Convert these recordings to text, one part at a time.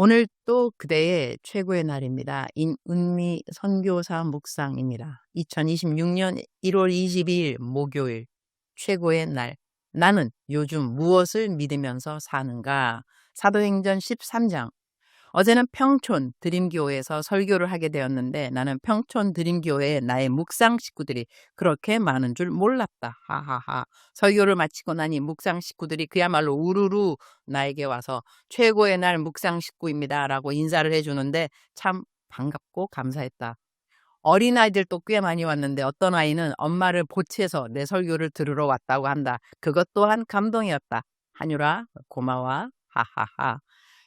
오늘 또 그대의 최고의 날입니다. 인은미 선교사 묵상입니다. 2026년 1월 22일 목요일 최고의 날. 나는 요즘 무엇을 믿으면서 사는가? 사도행전 13장 어제는 평촌 드림교회에서 설교를 하게 되었는데 나는 평촌 드림교회에 나의 묵상 식구들이 그렇게 많은 줄 몰랐다. 하하하. 설교를 마치고 나니 묵상 식구들이 그야말로 우르르 나에게 와서 최고의 날 묵상 식구입니다. 라고 인사를 해주는데 참 반갑고 감사했다. 어린아이들도 꽤 많이 왔는데 어떤 아이는 엄마를 보채서 내 설교를 들으러 왔다고 한다. 그것 또한 감동이었다. 한유라, 고마워. 하하하.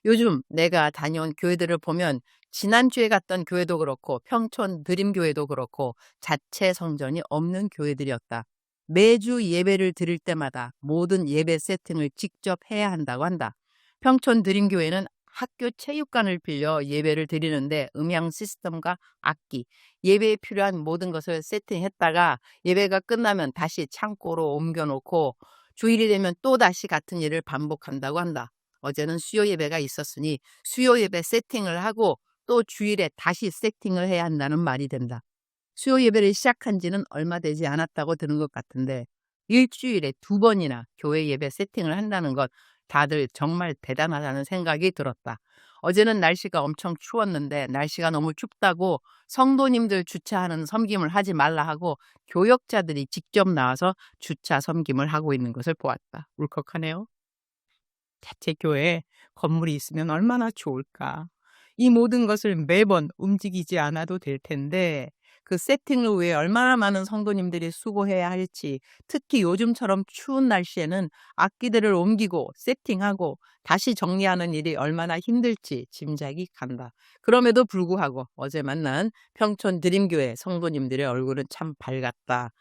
요즘 내가 다녀온 교회들을 보면 지난주에 갔던 교회도 그렇고 평촌 드림교회도 그렇고 자체 성전이 없는 교회들이었다. 매주 예배를 드릴 때마다 모든 예배 세팅을 직접 해야 한다고 한다. 평촌 드림교회는 학교 체육관을 빌려 예배를 드리는데 음향 시스템과 악기, 예배에 필요한 모든 것을 세팅했다가 예배가 끝나면 다시 창고로 옮겨놓고 주일이 되면 또 다시 같은 일을 반복한다고 한다. 어제는 수요 예배가 있었으니 수요 예배 세팅을 하고 또 주일에 다시 세팅을 해야 한다는 말이 된다. 수요 예배를 시작한 지는 얼마 되지 않았다고 들은 것 같은데 일주일에 두 번이나 교회 예배 세팅을 한다는 것 다들 정말 대단하다는 생각이 들었다. 어제는 날씨가 엄청 추웠는데 날씨가 너무 춥다고 성도님들 주차하는 섬김을 하지 말라 하고 교역자들이 직접 나와서 주차 섬김을 하고 있는 것을 보았다. 울컥하네요. 자체 교회에 건물이 있으면 얼마나 좋을까. 이 모든 것을 매번 움직이지 않아도 될 텐데 그 세팅을 위해 얼마나 많은 성도님들이 수고해야 할지 특히 요즘처럼 추운 날씨에는 악기들을 옮기고 세팅하고 다시 정리하는 일이 얼마나 힘들지 짐작이 간다. 그럼에도 불구하고 어제 만난 평촌 드림교회 성도님들의 얼굴은 참 밝았다.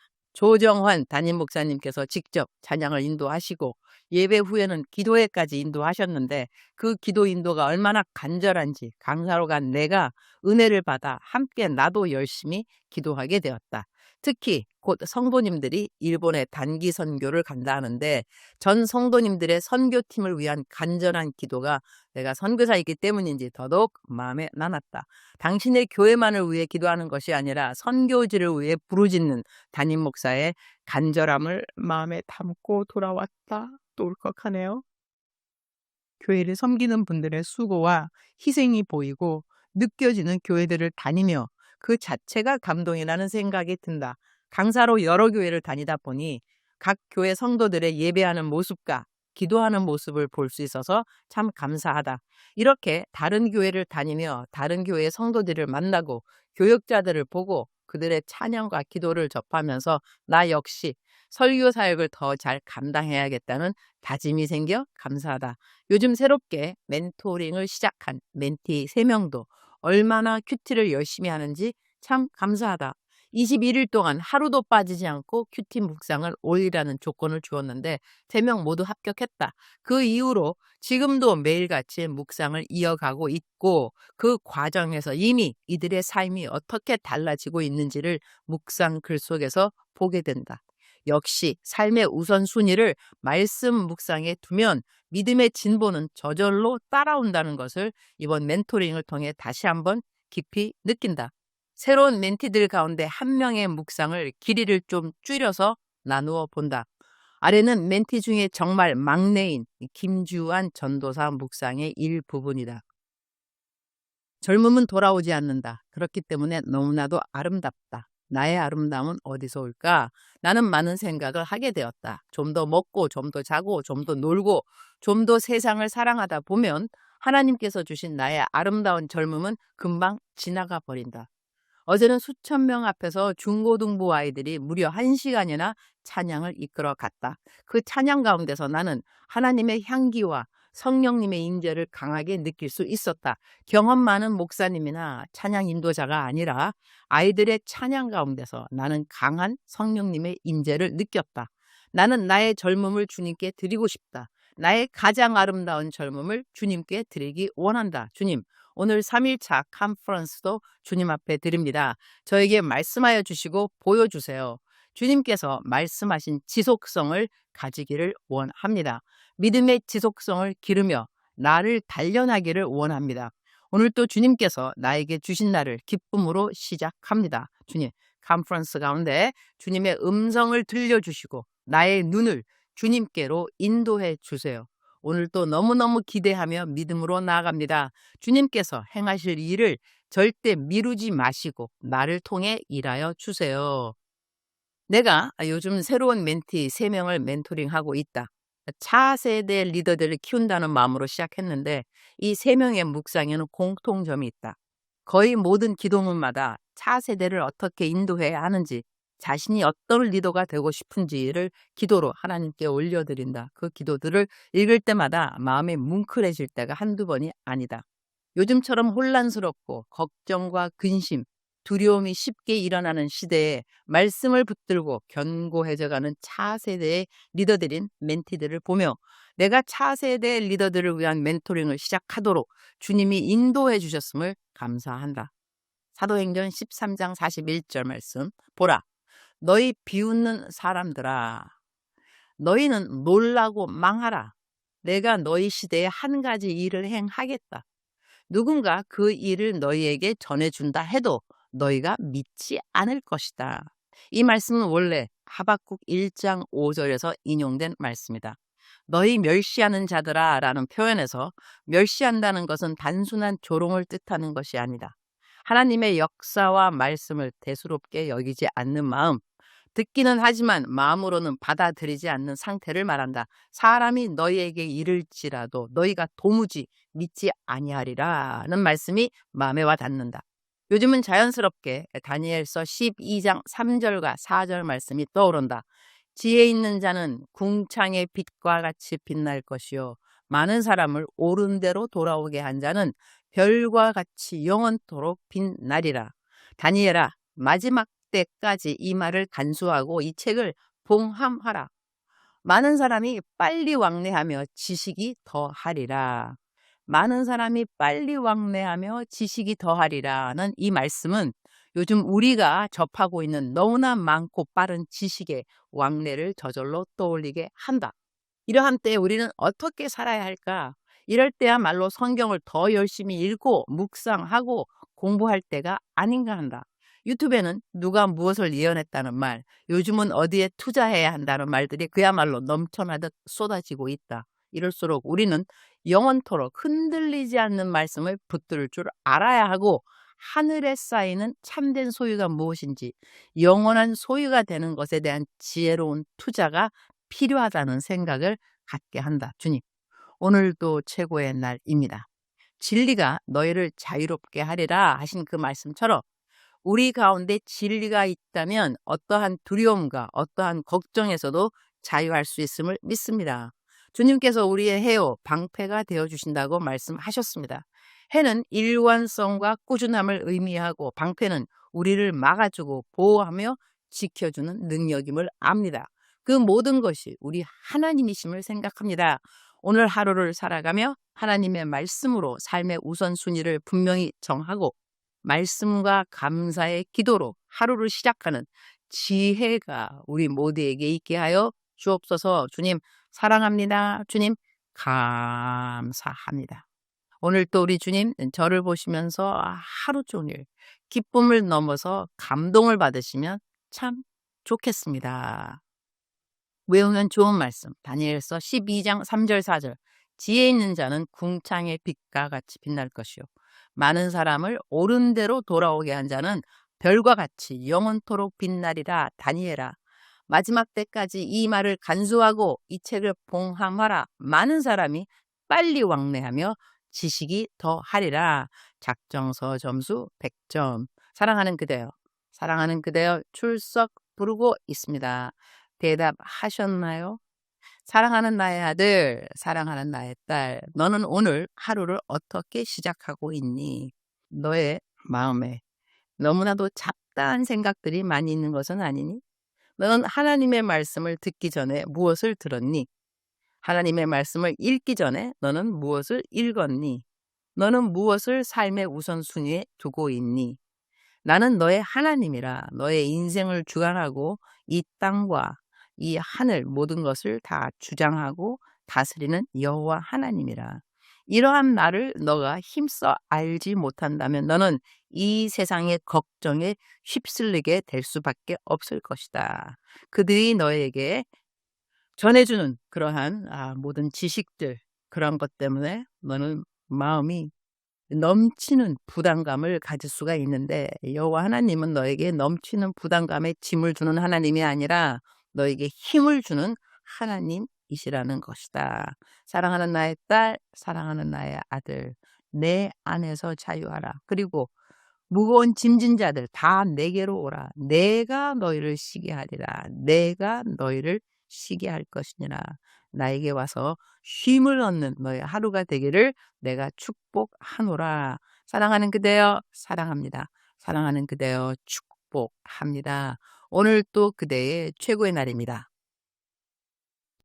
조정환 담임 목사님께서 직접 찬양을 인도하시고 예배 후에는 기도회까지 인도하셨는데 그 기도 인도가 얼마나 간절한지 강사로 간 내가 은혜를 받아 함께 나도 열심히 기도하게 되었다. 특히 곧 성도님들이 일본에 단기 선교를 간다 하는데 전 성도님들의 선교팀을 위한 간절한 기도가 내가 선교사이기 때문인지 더더욱 마음에 남았다. 당신의 교회만을 위해 기도하는 것이 아니라 선교지를 위해 부르짖는 담임 목사의 간절함을 마음에 담고 돌아왔다. 또 울컥하네요. 교회를 섬기는 분들의 수고와 희생이 보이고 느껴지는 교회들을 다니며 그 자체가 감동이라는 생각이 든다. 강사로 여러 교회를 다니다 보니 각 교회 성도들의 예배하는 모습과 기도하는 모습을 볼 수 있어서 참 감사하다. 이렇게 다른 교회를 다니며 다른 교회의 성도들을 만나고 교역자들을 보고 그들의 찬양과 기도를 접하면서 나 역시 설교 사역을 더 잘 감당해야겠다는 다짐이 생겨 감사하다. 요즘 새롭게 멘토링을 시작한 멘티 3명도 얼마나 큐티를 열심히 하는지 참 감사하다. 21일 동안 하루도 빠지지 않고 큐티 묵상을 올리라는 조건을 주었는데 3명 모두 합격했다. 그 이후로 지금도 매일같이 묵상을 이어가고 있고 그 과정에서 이미 이들의 삶이 어떻게 달라지고 있는지를 묵상 글 속에서 보게 된다. 역시 삶의 우선순위를 말씀 묵상에 두면 믿음의 진보는 저절로 따라온다는 것을 이번 멘토링을 통해 다시 한번 깊이 느낀다. 새로운 멘티들 가운데 한 명의 묵상을 길이를 좀 줄여서 나누어 본다. 아래는 멘티 중에 정말 막내인 김주환 전도사 묵상의 일부분이다. 젊음은 돌아오지 않는다. 그렇기 때문에 너무나도 아름답다. 나의 아름다움은 어디서 올까? 나는 많은 생각을 하게 되었다. 좀 더 먹고, 좀 더 자고, 좀 더 놀고, 좀 더 세상을 사랑하다 보면 하나님께서 주신 나의 아름다운 젊음은 금방 지나가 버린다. 어제는 수천 명 앞에서 중고등부 아이들이 무려 한 시간이나 찬양을 이끌어 갔다. 그 찬양 가운데서 나는 하나님의 향기와 성령님의 임재를 강하게 느낄 수 있었다. 경험 많은 목사님이나 찬양 인도자가 아니라 아이들의 찬양 가운데서 나는 강한 성령님의 임재를 느꼈다. 나는 나의 젊음을 주님께 드리고 싶다. 나의 가장 아름다운 젊음을 주님께 드리기 원한다. 주님, 오늘 3일차 컨퍼런스도 주님 앞에 드립니다. 저에게 말씀하여 주시고 보여주세요. 주님께서 말씀하신 지속성을 가지기를 원합니다. 믿음의 지속성을 기르며 나를 단련하기를 원합니다. 오늘 또 주님께서 나에게 주신 날을 기쁨으로 시작합니다. 주님, 컨퍼런스 가운데 주님의 음성을 들려주시고 나의 눈을 주님께로 인도해 주세요. 오늘 또 너무너무 기대하며 믿음으로 나아갑니다. 주님께서 행하실 일을 절대 미루지 마시고 나를 통해 일하여 주세요. 내가 요즘 새로운 멘티 3명을 멘토링하고 있다. 차세대 리더들을 키운다는 마음으로 시작했는데 이 3명의 묵상에는 공통점이 있다. 거의 모든 기도문마다 차세대를 어떻게 인도해야 하는지 자신이 어떤 리더가 되고 싶은지를 기도로 하나님께 올려드린다. 그 기도들을 읽을 때마다 마음이 뭉클해질 때가 한두 번이 아니다. 요즘처럼 혼란스럽고 걱정과 근심, 두려움이 쉽게 일어나는 시대에 말씀을 붙들고 견고해져가는 차세대의 리더들인 멘티들을 보며 내가 차세대 리더들을 위한 멘토링을 시작하도록 주님이 인도해 주셨음을 감사한다. 사도행전 13장 41절 말씀 보라 너희 비웃는 사람들아 너희는 놀라고 망하라 내가 너희 시대에 한 가지 일을 행하겠다. 누군가 그 일을 너희에게 전해준다 해도 너희가 믿지 않을 것이다. 이 말씀은 원래 하박국 1장 5절에서 인용된 말씀이다. 너희 멸시하는 자들아 라는 표현에서 멸시한다는 것은 단순한 조롱을 뜻하는 것이 아니다. 하나님의 역사와 말씀을 대수롭게 여기지 않는 마음, 듣기는 하지만 마음으로는 받아들이지 않는 상태를 말한다. 사람이 너희에게 이를지라도 너희가 도무지 믿지 아니하리라는 말씀이 마음에 와 닿는다. 요즘은 자연스럽게 다니엘서 12장 3절과 4절 말씀이 떠오른다. 지혜 있는 자는 궁창의 빛과 같이 빛날 것이요. 많은 사람을 옳은 대로 돌아오게 한 자는 별과 같이 영원토록 빛나리라. 다니엘아, 마지막 때까지 이 말을 간수하고 이 책을 봉함하라. 많은 사람이 빨리 왕래하며 지식이 더하리라. 많은 사람이 빨리 왕래하며 지식이 더하리라는 이 말씀은 요즘 우리가 접하고 있는 너무나 많고 빠른 지식의 왕래를 저절로 떠올리게 한다. 이러한 때에 우리는 어떻게 살아야 할까? 이럴 때야말로 성경을 더 열심히 읽고 묵상하고 공부할 때가 아닌가 한다. 유튜브에는 누가 무엇을 예언했다는 말, 요즘은 어디에 투자해야 한다는 말들이 그야말로 넘쳐나듯 쏟아지고 있다. 이럴수록 우리는 영원토록 흔들리지 않는 말씀을 붙들 줄 알아야 하고 하늘에 쌓이는 참된 소유가 무엇인지 영원한 소유가 되는 것에 대한 지혜로운 투자가 필요하다는 생각을 갖게 한다. 주님, 오늘도 최고의 날입니다. 진리가 너희를 자유롭게 하리라 하신 그 말씀처럼 우리 가운데 진리가 있다면 어떠한 두려움과 어떠한 걱정에서도 자유할 수 있음을 믿습니다. 주님께서 우리의 해요, 방패가 되어 주신다고 말씀하셨습니다. 해는 일관성과 꾸준함을 의미하고 방패는 우리를 막아주고 보호하며 지켜주는 능력임을 압니다. 그 모든 것이 우리 하나님이심을 생각합니다. 오늘 하루를 살아가며 하나님의 말씀으로 삶의 우선순위를 분명히 정하고 말씀과 감사의 기도로 하루를 시작하는 지혜가 우리 모두에게 있게 하여 주옵소서 주님 사랑합니다. 주님 감사합니다. 오늘 또 우리 주님 저를 보시면서 하루 종일 기쁨을 넘어서 감동을 받으시면 참 좋겠습니다. 외우면 좋은 말씀. 다니엘서 12장 3절 4절. 지혜 있는 자는 궁창의 빛과 같이 빛날 것이요. 많은 사람을 옳은 대로 돌아오게 한 자는 별과 같이 영원토록 빛나리라 다니엘아. 마지막 때까지 이 말을 간수하고 이 책을 봉함하라. 많은 사람이 빨리 왕래하며 지식이 더 하리라. 작정서 점수 100점. 사랑하는 그대여. 사랑하는 그대여 출석 부르고 있습니다. 대답하셨나요? 사랑하는 나의 아들, 사랑하는 나의 딸, 너는 오늘 하루를 어떻게 시작하고 있니? 너의 마음에 너무나도 잡다한 생각들이 많이 있는 것은 아니니? 너는 하나님의 말씀을 듣기 전에 무엇을 들었니? 하나님의 말씀을 읽기 전에 너는 무엇을 읽었니? 너는 무엇을 삶의 우선순위에 두고 있니? 나는 너의 하나님이라 너의 인생을 주관하고 이 땅과 이 하늘 모든 것을 다 주장하고 다스리는 여호와 하나님이라. 이러한 나를 너가 힘써 알지 못한다면 너는 이 세상의 걱정에 휩쓸리게 될 수밖에 없을 것이다. 그들이 너에게 전해주는 그러한 아, 모든 지식들 그런 것 때문에 너는 마음이 넘치는 부담감을 가질 수가 있는데 여호와 하나님은 너에게 넘치는 부담감에 짐을 주는 하나님이 아니라 너에게 힘을 주는 하나님 이시라는 것이다. 사랑하는 나의 딸, 사랑하는 나의 아들, 내 안에서 자유하라. 그리고 무거운 짐진 자들 다 내게로 오라. 내가 너희를 쉬게 하리라. 내가 너희를 쉬게 할 것이니라. 나에게 와서 쉼을 얻는 너의 하루가 되기를 내가 축복하노라. 사랑하는 그대여 사랑합니다. 사랑하는 그대여 축복합니다. 오늘 또 그대의 최고의 날입니다.